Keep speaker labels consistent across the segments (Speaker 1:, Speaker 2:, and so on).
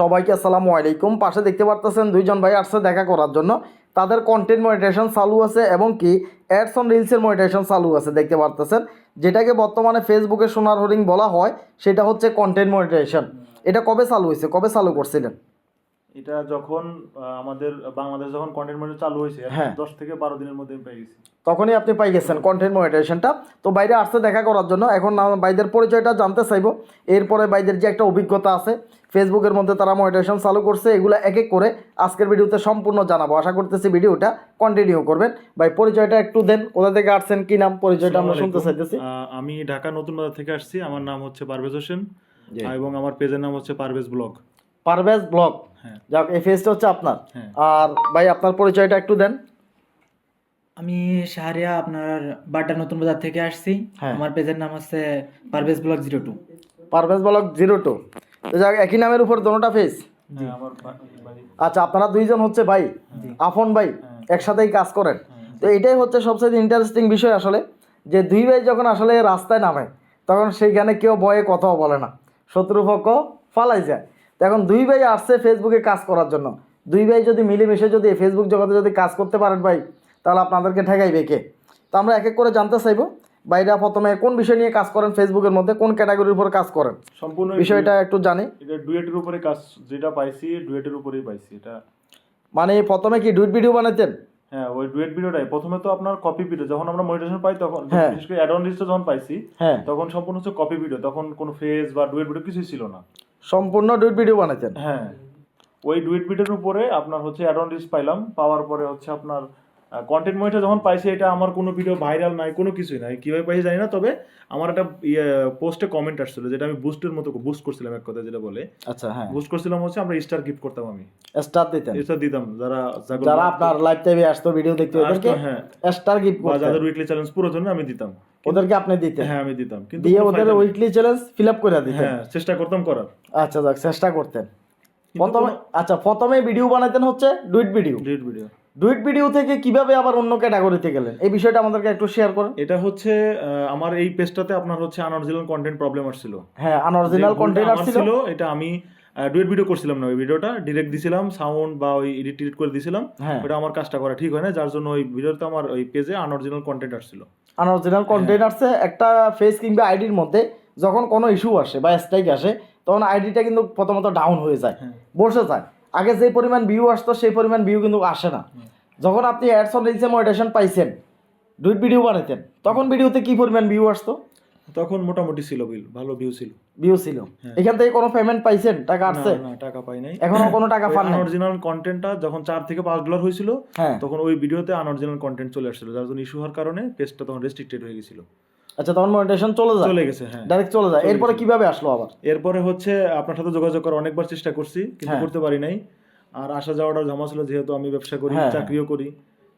Speaker 1: সবাইকে আসসালামু আলাইকুম। পাশে দেখতে পারতেছেন দুইজন ভাই আসছে দেখা করার জন্য। তাদের কন্টেন্ট মনিটেশন চালু আছে এবং কি অ্যাডস অন রিলসের মনিটেশন চালু আছে, দেখতে পারতেছেন। যেটাকে বর্তমানে ফেসবুকে সোনার হরিং বলা হয়, সেটা হচ্ছে কন্টেন্ট মনিটেশন এটা কবে চালু হয়েছে? কবে চালু করছিলেন?
Speaker 2: এটা যখন আমাদের বাংলাদেশ যখন কন্টেন্ট মনিটর চালু হয়েছে
Speaker 1: হ্যাঁ।
Speaker 2: দশ থেকে বারো দিনের মধ্যে আমি পেয়ে গেছি।
Speaker 1: তখনই আপনি পাই গেছেন কন্টেন্ট মনিটাইজেশনটা তো বাইরে আসতে দেখা করার জন্য এখন বাইদের পরিচয়টা জানতে চাইব। এরপরে বাইদের যে একটা অভিজ্ঞতা আছে ফেসবুকের মধ্যে তারা মনিটাইজেশন চালু করছে এগুলো এক এক করে আজকের ভিডিওতে সম্পূর্ণ জানাব। আশা করতেছি ভিডিওটা কন্টিনিউ করবেন। ভাই পরিচয়টা একটু দেন কোথা থেকে আসছেন কি নাম পরিচয়টা আমরা শুনতে চাইতেছি।
Speaker 2: আমি ঢাকা নতুন বাজার থেকে আসছি। আমার নাম হচ্ছে পারভেজ হোসেন। এবং আমার পেজের নাম হচ্ছে পারভেজ ব্লগ।
Speaker 1: পারভেজ ব্লগ। যাক এই ফেসটা হচ্ছে আপনার।
Speaker 2: হ্যাঁ।
Speaker 1: আর ভাই আপনার পরিচয়টা একটু দেন।
Speaker 3: আমি শাহরিয়া আপনার বাড্ডা নতুন বাজার থেকে আসছি।
Speaker 1: হ্যাঁ।
Speaker 3: আমার পেজের নাম হচ্ছে Parvez blog zero two.
Speaker 1: Parvez blog zero two. যাক একই নামের উপর দোনোটা
Speaker 2: হ্যাঁ বা-
Speaker 1: আচ্ছা আপনারা দুইজন হচ্ছে ভাই? আফন ভাই? একসাথেই কাজ করেন। তো এটাই হচ্ছে সবচেয়ে ইন্টারেস্টিং বিষয় আসলে যে দুই ভাই যখন আসলে রাস্তায় নামে তখন সেইখানে কেউ ভয়ে কথাও বলে না। শত্রুপক্ষ ফালাই যায়। তো এখন দুই ভাই আসছে ফেসবুকে কাজ করার জন্য। দুই ভাই যদি মিলেমিশে যদি ফেসবুক জগতে যদি কাজ করতে পারেন ভাই তাহলে আপনাদেরকে ঠেকাইবে কে? তো আমরা এক এক করে জানতে চাইব। ভাইরা প্রথমে কোন বিষয় নিয়ে কাজ করেন ফেসবুকের মধ্যে কোন ক্যাটাগরির উপর কাজ করেন?
Speaker 2: সম্পূর্ণ
Speaker 1: বিষয়টা একটু জানি।
Speaker 2: এটা ডুয়েটের উপরে কাজ যেটা পাইছি ডুয়েটের উপরেই পাইছি। এটা
Speaker 1: মানে প্রথমে কি ডুয়েট ভিডিও বানাইতেন?
Speaker 2: হ্যাঁ ওই ডুয়েট ভিডিওটাই প্রথমে তো আপনার কপি ভিডিও যখন আমরা মনিটেশন পাই তখন
Speaker 1: হ্যাঁ।
Speaker 2: বিশেষ করে অ্যাড অন লিস্টে যখন পাইছি
Speaker 1: হ্যাঁ।
Speaker 2: তখন সম্পূর্ণ হচ্ছে কপি ভিডিও তখন কোনো ফেস বা ডুয়েট ভিডিও কিছুই ছিল না।
Speaker 1: সম্পূর্ণ ডুইট ভিডিও বানাইছেন।
Speaker 2: হ্যাঁ। ওই ডুইট ভিডিওর উপরে আপনার হচ্ছে অ্যাড অন পাইলাম, পাওয়ার পরে হচ্ছে আপনার কন্টেন্ট মনিটর যখন পাইছি এটা আমার কোনো ভিডিও ভাইরাল নাই কোনো কিছুই নাই। কীভাবে পাইছি জানি না তবে আমার একটা ইয়ে পোস্টে কমেন্ট আসছিল যেটা আমি বুস্টের মতো বুস্ট করছিলাম এক কথা যেটা বলে।
Speaker 1: আচ্ছা হ্যাঁ।
Speaker 2: বুস্ট করছিলাম হচ্ছে আমরা স্টার গিফট করতাম আমি।
Speaker 1: স্টার দিতেন?
Speaker 2: স্টার দিতাম যারা
Speaker 1: যারা আপনার লাইভ টাইমে আসতো ভিডিও দেখতে ওদেরকে
Speaker 2: হ্যাঁ।
Speaker 1: স্টার গিফট
Speaker 2: বা যাদের উইকলি চ্যালেঞ্জ পুরো জন্য আমি দিতাম।
Speaker 1: ওদেরকে আপনি দিতেন?
Speaker 2: হ্যাঁ আমি দিতাম। কিন্তু
Speaker 1: দিয়ে ওদের উইকলি চ্যালেঞ্জ ফিল আপ করে দিতেন।
Speaker 2: হ্যাঁ চেষ্টা করতাম করার।
Speaker 1: আচ্ছা যাক চেষ্টা করতেন। প্রথমে আচ্ছা প্রথমে ভিডিও বানাইতেন হচ্ছে duet video
Speaker 2: duet video
Speaker 1: duet video থেকে কীভাবে আবার অন্য ক্যাটাগরিতে গেলেন? এই বিষয়টা আমাদেরকে একটু শেয়ার করেন।
Speaker 2: এটা হচ্ছে আমার এই পেজটাতে আপনার হচ্ছে আনঅরিজিনাল কন্টেন্ট প্রবলেম আসছিল।
Speaker 1: হ্যাঁ আনঅরিজিনাল
Speaker 2: যে ভুলটা
Speaker 1: কন্টেনার
Speaker 2: আমার
Speaker 1: ছিল
Speaker 2: ছিল এটা আমি ডুয়েট ভিডিও করছিলাম না ওই ভিডিওটা ডিরেক্ট দিছিলাম সাউন্ড বা ওই এডিট টিডিট করে দিছিলাম
Speaker 1: হ্যাঁ।
Speaker 2: ওটা আমার কাজটা করা ঠিক হয় না যার জন্য ওই ভিডিওতে আমার ওই পেজে আনঅরিজিনাল কন্টেন্ট আসছিল।
Speaker 1: আনঅরিজিনাল
Speaker 2: হ্যাঁ।
Speaker 1: কন্টেনার্সে একটা ফেস কিংবা আইডির মধ্যে যখন কোনো ইস্যু আসে বা স্ট্রাইক আসে তখন আইডিটা কিন্তু প্রথমত ডাউন হয়ে যায়
Speaker 2: হ্যাঁ।
Speaker 1: বসে যায়। আগে যে পরিমাণ ভিউ আসতো সেই পরিমাণ ভিউ কিন্তু আসে না। যখন আপনি অ্যাডস অন রিলসে মনিটেশন পাইছেন ডুইট ভিডিও বানাইতেন তখন ভিডিওতে কি পরিমাণ ভিউ আসতো?
Speaker 2: তখন মোটামুটি ছিল বিল ভালো ভিউ ছিল।
Speaker 1: ভিউ ছিল।
Speaker 2: হ্যাঁ।
Speaker 1: এখান থেকে কোনো পেমেন্ট পাইছেন? টাকা আসছে?
Speaker 2: না, টাকা পাই নাই।
Speaker 1: এখনও কোনো টাকা পান নাই?
Speaker 2: আনঅরিজিনাল কন্টেন্টটা যখন চার থেকে পাঁচ ডলার হয়েছিল
Speaker 1: হ্যাঁ।
Speaker 2: তখন ওই ভিডিওতে আনঅরিজিনাল কন্টেন্ট চলে আসছিল। যার জন্য ইস্যু হওয়ার কারণে পেজটা তখন রেস্ট্রিক্টেড হয়ে গেছিল।
Speaker 1: আচ্ছা তখন মনিটাইজেশন চলে যায়।
Speaker 2: চলে গেছে হ্যাঁ।
Speaker 1: ডাইরেক্ট চলে যায়। এরপরে কীভাবে আসলো আবার?
Speaker 2: এরপরে হচ্ছে আপনার সাথে যোগাযোগ করার অনেকবার চেষ্টা করছি কিন্তু
Speaker 1: হ্যাঁ।
Speaker 2: করতে পারি নাই। আর আসা যাওয়াটা জমা ছিল যেহেতু আমি ব্যবসা করি
Speaker 1: হ্যাঁ,
Speaker 2: চাকরিও করি।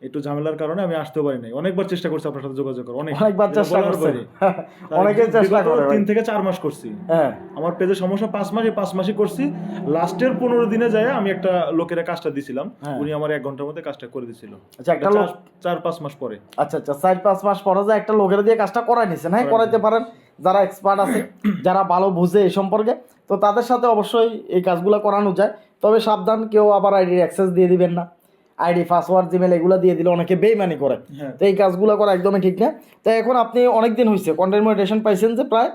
Speaker 2: একটু ঝামেলার কারণে আমি আসতেও পারি নাই। অনেকবার চেষ্টা করছি আপনার সাথে যোগাযোগ করার। অনেক
Speaker 1: অনেকবার চেষ্টা করছে
Speaker 2: বাইরে।
Speaker 1: অনেকে চেষ্টা করে
Speaker 2: তিন থেকে চার মাস করছি।
Speaker 1: হ্যাঁ।
Speaker 2: আমার পেজে সমস্যা পাঁচ মাস পাঁচ মাসই করছি। লাস্টের পনেরো দিনে যায় আমি একটা লোকের কাজটা দিছিলাম।
Speaker 1: হ্যাঁ।
Speaker 2: উনি আমার এক ঘণ্টার মধ্যে কাজটা করে দিছিল।
Speaker 1: আচ্ছা একটা লোক
Speaker 2: চার- পাঁচ মাস পরে।
Speaker 1: আচ্ছা আচ্ছা চার পাঁচ মাস পরে যে একটা লোকের দিয়ে কাজটা করাই নিছেন হ্যাঁ? করাইতে পারেন। যারা এক্সপার্ট আছে যারা ভালো বুঝে এই সম্পর্কে তো তাদের সাথে অবশ্যই এই কাজগুলো করানো যায়। তবে সাবধান কেউ আবার আইডির অ্যাক্সেস দিয়ে দিবেন না। আইডি পাসওয়ার্ড জিমেল এগুলো দিয়ে দিলে অনেকে বেইমানি করে।
Speaker 2: হ্যাঁ।
Speaker 1: তো এই কাজগুলো করা একদমই ঠিক না। তো এখন আপনি অনেক দিন হয়েছে কন্টেন্ট মনিটেশন পাইছেন যে প্রায়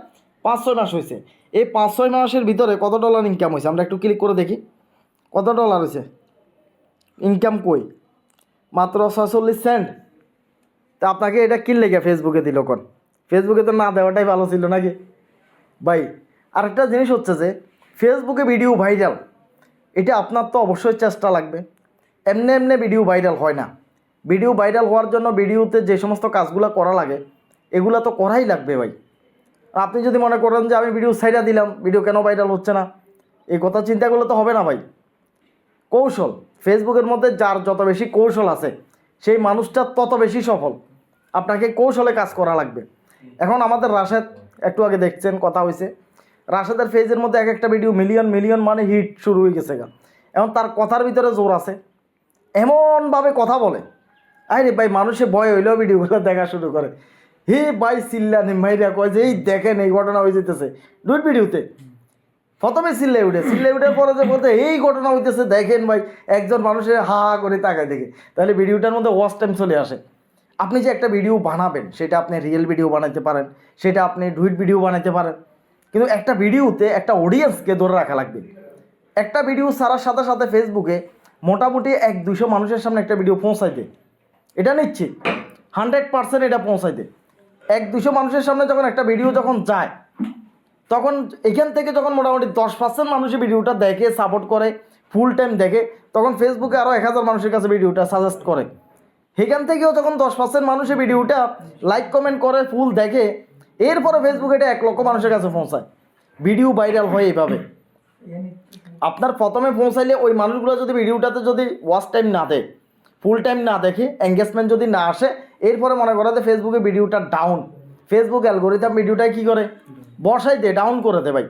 Speaker 1: পাঁচ ছয় মাস হয়েছে এই পাঁচ ছয় মাসের ভিতরে কত ডলার ইনকাম হয়েছে আমরা একটু ক্লিক করে দেখি। কত ডলার হয়েছে ইনকাম কই? মাত্র ছয়চল্লিশ সেন্ট তা আপনাকে এটা কিনলে লেগে ফেসবুকে দিল কোন? ফেসবুকে তো না দেওয়াটাই ভালো ছিল নাকি? ভাই আরেকটা জিনিস হচ্ছে যে ফেসবুকে ভিডিও ভাইরাল এটা আপনার তো অবশ্যই চেষ্টা লাগবে। এমনি এমনি ভিডিও ভাইরাল হয় না। ভিডিও ভাইরাল হওয়ার জন্য ভিডিওতে যে সমস্ত কাজগুলো করা লাগে, এগুলো তো করাই লাগবে ভাই। আপনি যদি মনে করেন যে আমি ভিডিও সাইডা দিলাম ভিডিও কেন ভাইরাল হচ্ছে না? এই কথা চিন্তা করলে তো হবে না ভাই। কৌশল ফেসবুকের মধ্যে যার যত বেশি কৌশল আছে, সেই মানুষটা তত বেশি সফল। আপনাকে কৌশলে কাজ করা লাগবে। এখন আমাদের রাশেদ, একটু আগে দেখছেন, কথা হয়েছে রাশেদের ফেজের মধ্যে এক একটা ভিডিও মিলিয়ন মিলিয়ন মানে হিট শুরু হয়ে গেছে এখন তার কথার ভিতরে জোর আছে। এমনভাবে কথা বলে। আরে ভাই, মানুষে ভয় হইলেও ভিডিওগুলো দেখা শুরু করে। হে ভাই চিল্লা নেম ভাইরা কয় যে, এই দেখেন, এই ঘটনা হয়ে যেতেছে। ডুইট ভিডিওতে। প্রথমে সিল্লে উঠে সিল্লে উঠে পরে যে বলতে, এই ঘটনা হইতেছে, দেখেন ভাই, একজন মানুষের হা হা করে তাকায় দেখে। তাহলে ভিডিওটার মধ্যে ওয়াচ টাইম চলে আসে। আপনি যে একটা ভিডিও বানাবেন, সেটা আপনি রিয়েল ভিডিও বানাতে পারেন, সেটা আপনি ডুইট ভিডিও বানাতে পারেন। কিন্তু একটা ভিডিওতে একটা অডিয়েন্সকে ধরে রাখা লাগবে। একটা ভিডিও ছাড়ার সাথে সাথে ফেসবুকে মোটামুটি এক দুশো মানুষের সামনে একটা ভিডিও পৌঁছাইতে এটা নিচ্ছি হান্ড্রেড পার্সেন্ট এটা পৌঁছাইতে এক দুশো মানুষের সামনে যখন একটা ভিডিও যখন যায়, তখন এখান থেকে যখন মোটামুটি দশ পার্সেন্ট মানুষের ভিডিওটা দেখে সাপোর্ট করে ফুল টাইম দেখে, তখন ফেসবুকে আরও এক হাজার মানুষের কাছে ভিডিওটা সাজেস্ট করে। সেখান থেকেও যখন দশ পার্সেন্ট মানুষের ভিডিওটা লাইক কমেন্ট করে ফুল দেখে এরপরে ফেসবুকে এটা এক লক্ষ মানুষের কাছে পৌঁছায়। ভিডিও ভাইরাল হয় এইভাবে। আপনার প্রথমে পৌঁছাইলে ওই মানুষগুলো যদি ভিডিওটাতে যদি ওয়াচ টাইম না দেয় ফুল টাইম না দেখে এঙ্গেজমেন্ট যদি না আসে, এরপরে মনে করা যে ফেসবুকে ভিডিওটা ডাউন ফেসবুক অ্যালগোরিথাম ভিডিওটা কি করে? বসাই দে ডাউন করে দে ভাই।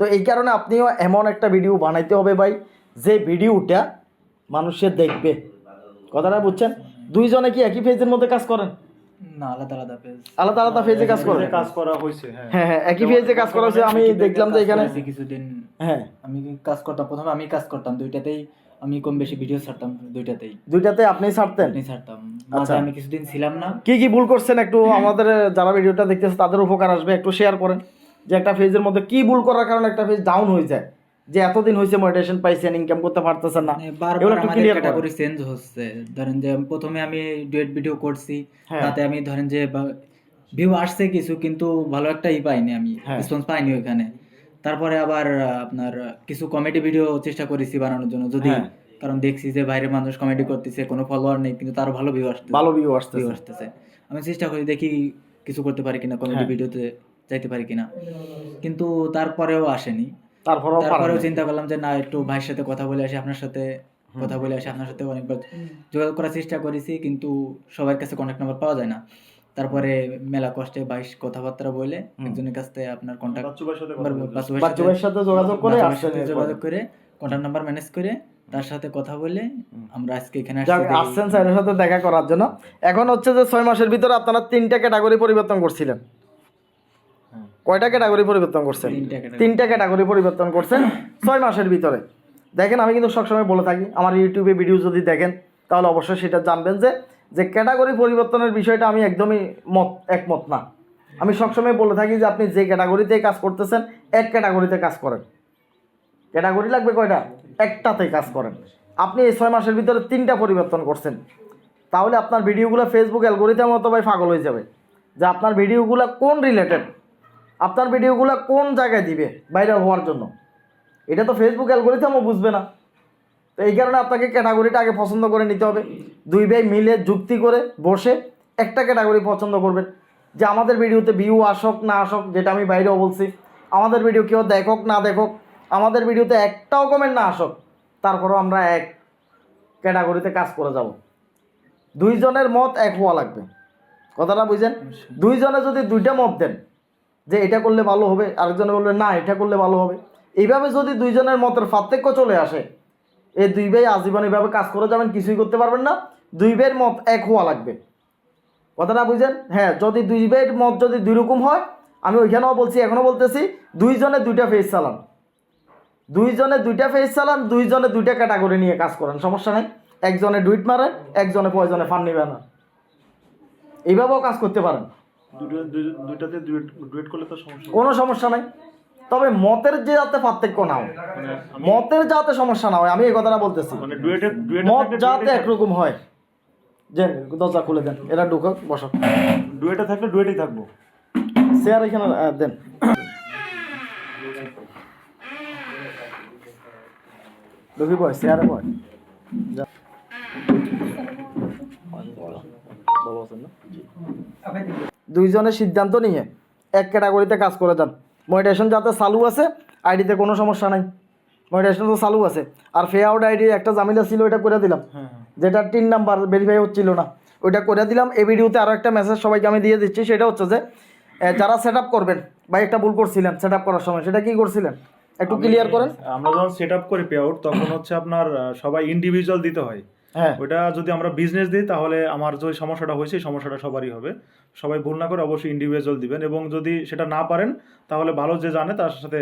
Speaker 1: তো এই কারণে আপনিও এমন একটা ভিডিও বানাইতে হবে ভাই, যে ভিডিওটা মানুষের দেখবে। কথাটা বুঝছেন? দুইজনে কি একই ফেজের মধ্যে কাজ করেন?
Speaker 3: না আলাদা আলাদা পেজ
Speaker 1: আলাদা আলাদা ফেজে কাজ
Speaker 2: কাজ করা হয়েছে হ্যাঁ।
Speaker 1: হ্যাঁ হ্যাঁ একই ফেজে কাজ করা হচ্ছে আমি দেখলাম যে এখানে
Speaker 3: কিছুদিন।
Speaker 1: হ্যাঁ।
Speaker 3: আমি কাজ করতাম প্রথমে আমি কাজ করতাম দুইটাতেই আমি কম বেশি ভিডিও ছাড়তাম দুইটাতেই।
Speaker 1: দুইটাতে আপনি ছাড়তেন?
Speaker 3: আপনি ছাড়তাম।
Speaker 1: আচ্ছা।
Speaker 3: আমি কিছুদিন ছিলাম না।
Speaker 1: কি কি ভুল করছেন একটু আমাদের যারা ভিডিওটা দেখতেছে তাদের উপকার আসবে একটু শেয়ার করেন। যে একটা ফেজের মধ্যে কি ভুল করার কারণে একটা ফেজ ডাউন হয়ে যায়। যে এতদিন হয়েছে মোটিভেশন পাইছেন ইনকাম করতে পারতেছেন না।
Speaker 3: মানে
Speaker 1: এগুলো একটু ক্লিয়ার
Speaker 3: ক্যাটাগরি চেঞ্জ হচ্ছে। ধরেন যে প্রথমে আমি ডুয়েট ভিডিও করছি
Speaker 1: হ্যাঁ।
Speaker 3: তাতে আমি ধরেন যে ভিউ আসছে কিছু কিন্তু ভালো একটা ই পাইনি আমি
Speaker 1: হ্যাঁ।
Speaker 3: রেসপন্স পাইনি ওইখানে। তারপরে আবার আপনার কিছু কমেডি ভিডিও চেষ্টা করেছি বানানোর জন্য যদি
Speaker 1: হ্যাঁ।
Speaker 3: কারণ দেখছি যে বাইরের মানুষ কমেডি করতেছে কোনো ফলোয়ার নেই কিন্তু তার ভালো ভিউ আসছে
Speaker 1: ভালো ভিউ আসছে
Speaker 3: ভিউ
Speaker 1: আসতেছে।
Speaker 3: আমি চেষ্টা করি দেখি কিছু করতে পারি কিনা কমেডি
Speaker 1: হ্যাঁ।
Speaker 3: ভিডিওতে যাইতে পারি কিনা। কিন্তু তারপরেও আসেনি।
Speaker 1: তারপরেও
Speaker 3: তারপরেও চিন্তা করলাম যে না একটু ভাইয়ের সাথে কথা বলে আসি আপনার সাথে কথা বলে আসি আপনার সাথে অনেকবার যোগাযোগ করার চেষ্টা করেছি কিন্তু সবার কাছে কন্ট্যাক্ট নাম্বার পাওয়া যায় না। তারপরে মেলা কষ্টে বাইশ কথাবার্তা বলে একজনের কাছ থেকে আপনার কন্ট্যাক্ট
Speaker 2: সাথে
Speaker 1: যোগাযোগ করে
Speaker 3: যোগাযোগ করে কন্ট্যাক্ট নাম্বার ম্যানেজ করে তার সাথে কথা বলে আমরা আজকে এখানে
Speaker 1: আসছেন স্যারের সাথে দেখা করার জন্য। এখন হচ্ছে যে ছয় মাসের ভিতরে আপনারা তিনটা ক্যাটাগরি পরিবর্তন করছিলেন। কয়টা ক্যাটাগরি পরিবর্তন করছেন?
Speaker 3: তিনটা
Speaker 1: ক্যাটাগরি পরিবর্তন করছেন ছয় মাসের ভিতরে। দেখেন আমি কিন্তু সবসময় বলে থাকি আমার ইউটিউবে ভিডিও যদি দেখেন তাহলে অবশ্যই সেটা জানবেন যে যে ক্যাটাগরি পরিবর্তনের বিষয়টা আমি একদমই মত একমত না। আমি সবসময় বলে থাকি যে আপনি যে ক্যাটাগরিতে কাজ করতেছেন এক ক্যাটাগরিতে কাজ করেন। ক্যাটাগরি লাগবে কয়টা? একটাতে কাজ করেন। আপনি এই ছয় মাসের ভিতরে তিনটা পরিবর্তন করছেন। তাহলে আপনার ভিডিওগুলো ফেসবুক অ্যালগোরিথাম মতো ভাই পাগল হয়ে যাবে। যে আপনার ভিডিওগুলো কোন রিলেটেড আপনার ভিডিওগুলো কোন জায়গায় দিবে ভাইরাল হওয়ার জন্য? এটা তো ফেসবুক অ্যালগোরিথামও বুঝবে না। তো এই কারণে আপনাকে ক্যাটাগরিটা আগে পছন্দ করে নিতে হবে। দুই ভাই মিলে যুক্তি করে বসে একটা ক্যাটাগরি পছন্দ করবেন। যে আমাদের ভিডিওতে ভিউ আসক না আসক যেটা আমি বাইরেও বলছি আমাদের ভিডিও কেউ দেখক না দেখক আমাদের ভিডিওতে একটাও কমেন্ট না আসক তারপরেও আমরা এক ক্যাটাগরিতে কাজ করে যাব। দুইজনের মত এক হওয়া লাগবে। কথাটা বুঝছেন দুইজনে যদি দুইটা মত দেন যে এটা করলে ভালো হবে, আরেকজনে বলবে, না, এটা করলে ভালো হবে। এইভাবে যদি দুইজনের মতের পার্থক্য চলে আসে এই দুই ভাই আজীবন এইভাবে কাজ করে যাবেন, কিছুই করতে পারবেন না। দুই ভাইয়ের মত এক হওয়া লাগবে। কথাটা বুঝছেন হ্যাঁ যদি দুই ভাইয়ের মত যদি দুই রকম হয়, আমি ওইখানেও বলছি, এখনও বলতেছি, দুইজনে দুইটা ফেস চালান। দুইজনে দুইটা ফেস চালান, দুইজনে দুইটা ক্যাটাগরি নিয়ে কাজ করেন, সমস্যা নেই। একজনে ডুইট মারেন, একজনে পয়জনে ফান নিবে না এইভাবেও কাজ করতে পারেন।
Speaker 2: দুটো ডুয়েট ডুয়েট করলে তো সমস্যা
Speaker 1: কোনো সমস্যা নাই। তবে মতের যে যাতে পার্থক্য না হয়
Speaker 2: মানে
Speaker 1: মতের যাতে সমস্যা না হয় আমি এই কথাটা বলতেছি।
Speaker 2: মানে ডুয়েটে ডুয়েটে
Speaker 1: মত যাতে একরকম হয়। যে দরজা খুলে দেন এরা ঢুকক বসো।
Speaker 2: ডুয়েটে থাকলে ডুয়েটেই থাকব।
Speaker 1: চেয়ার এখানে দেন। ঢুকি বয় চেয়ারে বয় যা। দুইজনের সিদ্ধান্ত নিয়ে এক ক্যাটাগরিতে কাজ করে যান। মনিটেশন যাতে চালু আছে আইডিতে কোনো সমস্যা নাই। মনিটেশন তো চালু আছে। আর ফে আউট আইডি একটা জামিলা ছিল ওইটা করে দিলাম।
Speaker 2: হ্যাঁ হ্যাঁ।
Speaker 1: যেটা তিন নাম্বার ভেরিফাই হচ্ছিল না ওইটা করে দিলাম। এই ভিডিওতে আরও একটা মেসেজ সবাইকে আমি দিয়ে দিচ্ছি সেটা হচ্ছে যে যারা সেট আপ করবেন বা একটা ভুল করছিলেন সেট আপ করার সময় সেটা কি করছিলেন? একটু ক্লিয়ার করেন।
Speaker 2: আমরা যখন সেট আপ করি পে আউট তখন হচ্ছে আপনার সবাই ইন্ডিভিজুয়াল দিতে হয়।
Speaker 1: হ্যাঁ।
Speaker 2: ওইটা যদি আমরা বিজনেস দিই তাহলে আমার যে সমস্যাটা হয়েছে সমস্যাটা সবারই হবে। সবাই ভুল না করে অবশ্যই ইন্ডিভিজুয়াল দিবেন এবং যদি সেটা না পারেন তাহলে ভালো যে জানে তার সাথে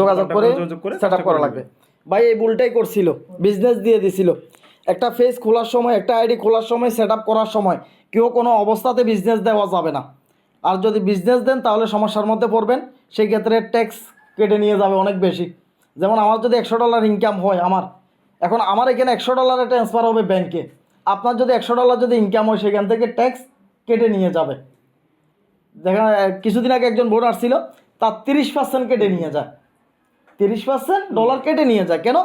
Speaker 1: যোগাযোগ করে
Speaker 2: যোগাযোগ করে
Speaker 1: সেট করা লাগবে। ভাই এই ভুলটাই করছিল। বিজনেস দিয়ে দিছিল। একটা ফেস খোলার সময় একটা আইডি খোলার সময় সেট আপ করার সময় কেউ কোনো অবস্থাতে বিজনেস দেওয়া যাবে না। আর যদি বিজনেস দেন তাহলে সমস্যার মধ্যে পড়বেন। সেই ক্ষেত্রে ট্যাক্স কেটে নিয়ে যাবে অনেক বেশি। যেমন আমার যদি একশো ডলার ইনকাম হয় আমার এখন আমার এখানে একশো ডলারে ট্রান্সফার হবে ব্যাংকে আপনার যদি একশো ডলার যদি ইনকাম হয়, সেখান থেকে ট্যাক্স কেটে নিয়ে যাবে। দেখা কিছুদিন আগে একজন বোন আসছিল তার তিরিশ পার্সেন্ট কেটে নিয়ে যায়। তিরিশ পার্সেন্ট ডলার কেটে নিয়ে যায়। কেন?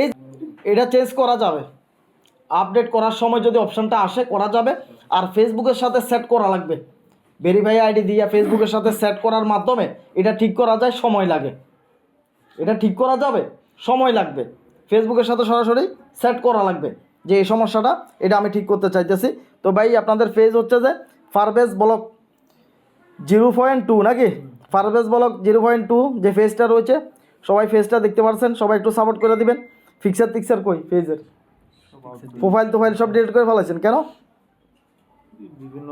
Speaker 1: এই এটা চেঞ্জ করা যাবে। আপডেট করার সময় যদি অপশানটা আসে, করা যাবে। আর ফেসবুকের সাথে সেট করা লাগবে। ভেরিফাই আইডি দিয়ে ফেসবুকের সাথে সেট করার মাধ্যমে এটা ঠিক করা যায়, সময় লাগে। এটা ঠিক করা যাবে, সময় লাগবে। ফেসবুকের সাথে সরাসরি সেট করা লাগবে যে এই সমস্যাটা এটা আমি ঠিক করতে চাইতেছি। তো ভাই আপনাদের ফেজ হচ্ছে যে Parvez blog zero point two নাকি? Parvez blog zero point two যে ফেজটা রয়েছে সবাই ফেজটা দেখতে পারছেন সবাই একটু সাপোর্ট করে দিবেন। ফিক্সার টিক্সার কই ফেজের প্রোফাইল টোফাইল সব ডিলিট করে ফেলেছেন কেন?
Speaker 2: বিভিন্ন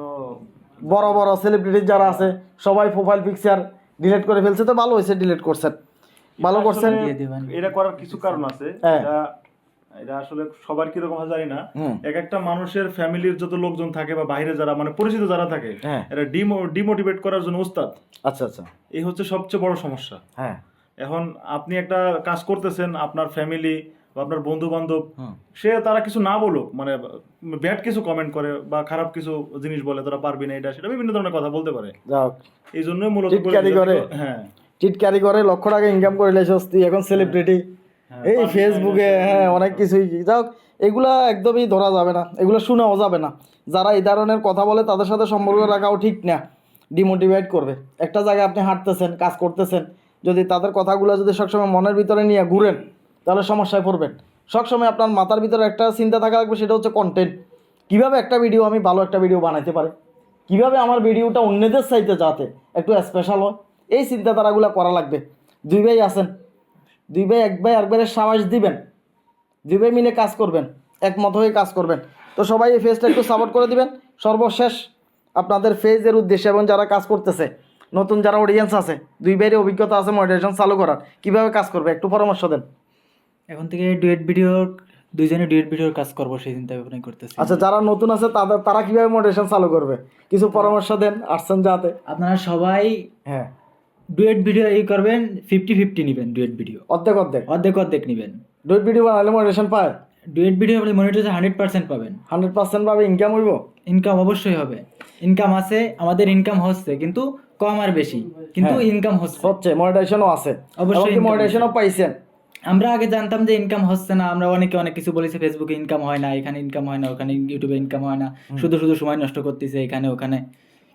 Speaker 1: বড় বড় সেলিব্রিটি যারা আছে সবাই প্রোফাইল পিকচার ডিলিট করে ফেলছে তো ভালো হয়েছে ডিলিট করছেন। ভালো করছেন?
Speaker 2: এটা করার কিছু কারণ আছে।
Speaker 1: হ্যাঁ।
Speaker 2: এটা এটা আসলে সবার কীরকম হয় জানি না। এক একটা মানুষের ফ্যামিলির যত লোকজন থাকে বা বাইরে যারা মানে পরিচিত যারা থাকে
Speaker 1: হ্যাঁ।
Speaker 2: এটা ডিমোটিভেট করার জন্য উস্তাদ
Speaker 1: আচ্ছা আচ্ছা।
Speaker 2: এই হচ্ছে সবচেয়ে বড় সমস্যা।
Speaker 1: হ্যাঁ।
Speaker 2: এখন আপনি একটা কাজ করতেছেন আপনার ফ্যামিলি বা আপনার বন্ধু বান্ধব সে তারা কিছু না বলুক মানে ব্যাড কিছু কমেন্ট করে বা খারাপ কিছু জিনিস বলে তারা পারবি না এটা সেটা বিভিন্ন ধরনের কথা বলতে পারে। এই জন্যই মূলত হ্যাঁ।
Speaker 1: চিটকারি করে লক্ষ টাকা ইনকাম করে লেছিস তুই এখন সেলিব্রিটি
Speaker 2: হ্যাঁ,
Speaker 1: এই ফেসবুকে হ্যাঁ অনেক কিছুই। যাক এগুলা একদমই ধরা যাবে না। এগুলো শোনাও যাবে না। যারা এই ধরনের কথা বলে তাদের সাথে সম্পর্ক রাখাও ঠিক না। ডিমোটিভেট করবে। একটা জায়গায় আপনি হাঁটতেছেন কাজ করতেছেন যদি তাদের কথাগুলো যদি সবসময় মনের ভিতরে নিয়ে ঘুরেন তাহলে সমস্যায় পড়বেন। সবসময় আপনার মাথার ভিতরে একটা চিন্তা থাকা লাগবে সেটা হচ্ছে কন্টেন্ট কীভাবে একটা ভিডিও আমি ভালো একটা ভিডিও বানাইতে পারি? কীভাবে আমার ভিডিওটা অন্যদের চাইতে যাতে একটু স্পেশাল হয়? এই চিন্তাধারাগুলো করা লাগবে। দুই ভাই আছেন। দুই ভাই এক ভাই একবারে সাবাস দিবেন। দুই ভাই মিলে কাজ করবেন একমত হয়ে কাজ করবেন। তো সবাই এই ফেজটা একটু সাপোর্ট করে দিবেন। সর্বশেষ আপনাদের ফেজের উদ্দেশ্যে এবং যারা কাজ করতেছে নতুন যারা অডিয়েন্স আছে দুই ভাইয়ের অভিজ্ঞতা আছে মডিটেশন চালু করার। কীভাবে কাজ করবে একটু পরামর্শ দেন।
Speaker 3: এখন থেকে ডুয়েট ভিডিও দুইজনে ডুয়েট ভিডিওর কাজ করব সেই চিন্তা ভাবনা করতেছি।
Speaker 1: আচ্ছা যারা নতুন আছে তাদের তারা কীভাবে মোটিভেশন চালু করবে? কিছু পরামর্শ দেন আসছেন যাতে।
Speaker 3: আপনারা সবাই
Speaker 1: হ্যাঁ।
Speaker 3: ডুয়েট ভিডিও এই করবেন ফিফটি ফিফটি নেবেন ডুয়েট ভিডিও।
Speaker 1: অর্ধেক অর্ধেক।
Speaker 3: অর্ধেক অর্ধেক নেবেন।
Speaker 1: দুই ভিডিও বানালে মোটিভেশন পায়?
Speaker 3: ডুয়েট ভিডিও আপনি মনিটর হান্ড্রেড পার্সেন্ট পাবেন।
Speaker 1: হান্ড্রেড পার্সেন্ট ভাবে ইনকাম হইব?
Speaker 3: ইনকাম অবশ্যই হবে। ইনকাম আছে আমাদের ইনকাম হচ্ছে কিন্তু কম আর বেশি কিন্তু
Speaker 1: হ্যাঁ।
Speaker 3: ইনকাম হচ্ছে।
Speaker 1: হচ্ছে মনিটাইজেশনও আছে।
Speaker 3: অবশ্যই
Speaker 1: অবশ্যই মনিটাইজেশনও পাইছেন?
Speaker 3: আমরা আগে জানতাম যে ইনকাম হচ্ছে না আমরা অনেকে অনেক কিছু বলেছি ফেসবুকে ইনকাম হয় না এখানে ইনকাম হয় না ওখানে ইউটিউবে ইনকাম হয় না। শুধু শুধু সময় নষ্ট করতেছে এখানে ওখানে।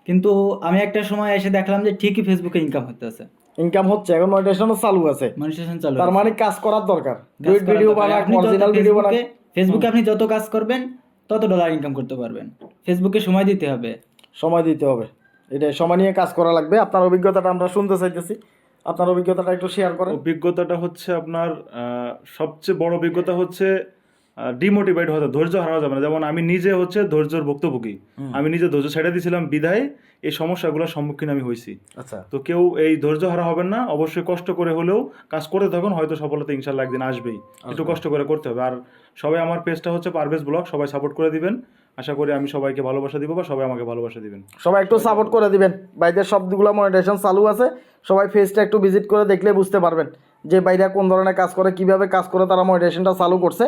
Speaker 3: কিন্তু আমি একটা সময় এসে দেখলাম যে ঠিকই ফেসবুকে ইনকাম হতেছে
Speaker 1: ইনকাম হচ্ছে এখন মনিটাইজেশনও চালু আছে।
Speaker 3: মনিটাইজেশন চালু
Speaker 1: তার মানে কাজ করার দরকার। দুই ভিডিও। বানাক অরিজিনাল ভিডিও বানাক।
Speaker 3: ফেসবুকে আপনি যত কাজ করবেন তত ডলার ইনকাম করতে পারবেন। ফেসবুকে সময় দিতে হবে।
Speaker 1: সময় দিতে হবে। এটা সময় নিয়ে কাজ করা লাগবে। আপনার অভিজ্ঞতাটা আমরা শুনতে চাইতেছি। আপনার অভিজ্ঞতাটা একটু শেয়ার করেন।
Speaker 2: অভিজ্ঞতাটা হচ্ছে আপনার আহ, সবচেয়ে বড় অভিজ্ঞতা হচ্ছে ডিমোটিভেট হতে ধৈর্য হারানো যাবে না। যেমন আমি নিজে হচ্ছে ধৈর্যের ভুক্তভোগী। আমি নিজে ধৈর্য ছেড়ে দিয়েছিলাম বিধায় এই সমস্যাগুলোর সম্মুখীন আমি হয়েছি।
Speaker 1: আচ্ছা।
Speaker 2: তো কেউ এই ধৈর্য হারা হবেন না অবশ্যই কষ্ট করে হলেও কাজ করে তখন হয়তো সফলতা ইনশাল্লাহ একদিন আসবেই। একটু কষ্ট করে করতে হবে। আর সবাই আমার পেজটা হচ্ছে পারভেজ ব্লগ সবাই সাপোর্ট করে দিবেন। আশা করি আমি সবাইকে ভালোবাসা দিব বা সবাই আমাকে ভালোবাসা দিবেন।
Speaker 1: সবাই একটু সাপোর্ট করে দিবেন। বাইদের সবগুলো মনিটাইজেশন চালু আছে। সবাই ফেসটা একটু ভিজিট করে দেখলে বুঝতে পারবেন যে বাইরে কোন ধরনের কাজ করে কীভাবে কাজ করে তারা মনিটাইজেশনটা চালু করছে।